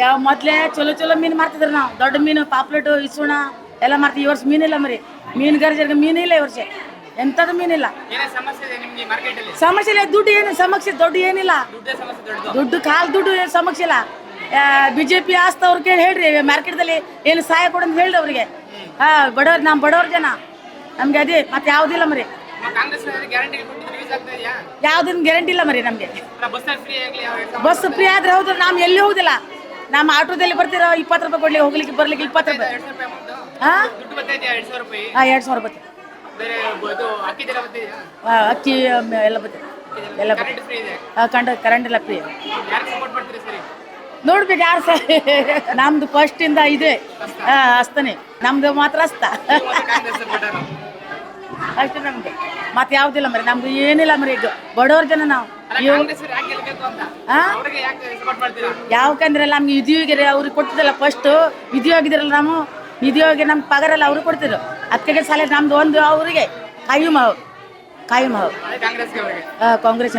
ಯಾವ ಮೊದ್ಲೇ ಚಲೋ ಚಲೋ ಮೀನು ಮಾರ್ತಿದ್ರು ನಾವು. ದೊಡ್ಡ ಮೀನು ಪಾಪ್ಲೆಟು ಇಸುಣ ಎಲ್ಲ ಮಾರ್ತೀವಿ. ಈ ವರ್ಷ ಮೀನಿಲ್ಲ ಮರಿ. ಮೀನುಗಾರರಿಗೆ ಮೀನಿಲ್ಲ ಈ ವರ್ಷ. ಎಂಥದ್ದು ಮೀನಿಲ್ಲ. ಸಮಸ್ಯೆ ಇಲ್ಲ ದುಡ್ಡು ಏನು ಸಮಸ್ಯೆ ದೊಡ್ಡ ಏನಿಲ್ಲ. ದುಡ್ಡೇ ಕಾಲು ದುಡ್ಡು ಏನು ಸಮಸ್ಯೆ ಇಲ್ಲ. ಬಿಜೆಪಿ ಆಸ್ತ ಕೇಳಿ ಹೇಳ್ರಿ ಮಾರ್ಕೆಟ್ದಲ್ಲಿ ಏನು ಸಹಾಯ ಕೊಡಂತ ಹೇಳ್ರಿ ಅವ್ರಿಗೆ. ಹಾ ಬಡವ್ರು ನಮ್ಮ ಬಡವ್ರ ಜನ. ನಮ್ಗೆ ಅದೇ ಮತ್ತೆ ಯಾವುದಿಲ್ಲ ಮರಿ. ಕಾಂಗ್ರೆಸ್ ಗ್ಯಾರಂಟಿ ಇಲ್ಲ ಮರಿ ನಮಗೆ. ಬಸ್ ಫ್ರೀ ಆದ್ರೆ ಹೌದು ನಾವು ಎಲ್ಲಿ ಹೋಗುದಿಲ್ಲ. ನಮ್ಮ ಆಟೋದಲ್ಲಿ ಬರ್ತೀರಾ ಇಪ್ಪತ್ತು ರೂಪಾಯಿ ಕೊಡ್ಲಿ ಹೋಗ್ಲಿಕ್ಕೆ ಬರ್ಲಿಕ್ಕೆ ಇಪ್ಪತ್ತು ರೂಪಾಯಿ. ಎರಡ್ ಸಾವಿರ ಹಾ? ಹಾಂ ಎರಡು ಬರ್ತದೆ ಅಕ್ಕಿ ಎಲ್ಲ ಬರ್ತದೆ ಎಲ್ಲ ಕಂಡು ಕರೆಂಟ್ ಫ್ರೀ ಇದೆ ಆ, ಕಂಡ ಕರೆಂಟ್ ಎಲ್ಲ ಫ್ರೀ ನೋಡ್ಬೇಕು ಯಾರು ಸರ್ ನಮ್ದು ಫಸ್ಟ್ ಇಂದ ಇದೆ. ಅಸ್ತನೇ ನಮ್ದು ಮಾತ್ರ ಅಸ್ತ ಅಷ್ಟೇ ನಮ್ದು. ಮತ್ತೆ ಯಾವ್ದಿಲ್ಲ ಮರಿ ನಮ್ಗೆ ಏನಿಲ್ಲ ಮರಿ ಇದು. ಬಡವ್ರ ಜನ ನಾವು. ಯಾವಕಂದ್ರಲ್ಲ ನಮ್ಗೆ ನಿಧಿಯೋಗಿ ಅವ್ರಿಗೆ ಕೊಟ್ಟಿದ್ದಲ್ಲ ಫಸ್ಟ್ ನಿಧಿಯೋಗಿದ್ರಲ್ಲ ನಾವು. ನಿಧಿಯೋಗಿ ನಮ್ಗೆ ಪಗಾರಲ್ಲ ಅವ್ರು ಅವ್ರಿಗೆ ಕೊಡ್ತಿದ್ರು. ಅದಕ್ಕೆ ಸಾಲ ನಮ್ದು ಒಂದು ಅವರಿಗೆ. ಕಾಯಿ ಮಾವು ಕಾಯಿ ಮಾವು ಕಾಂಗ್ರೆಸ್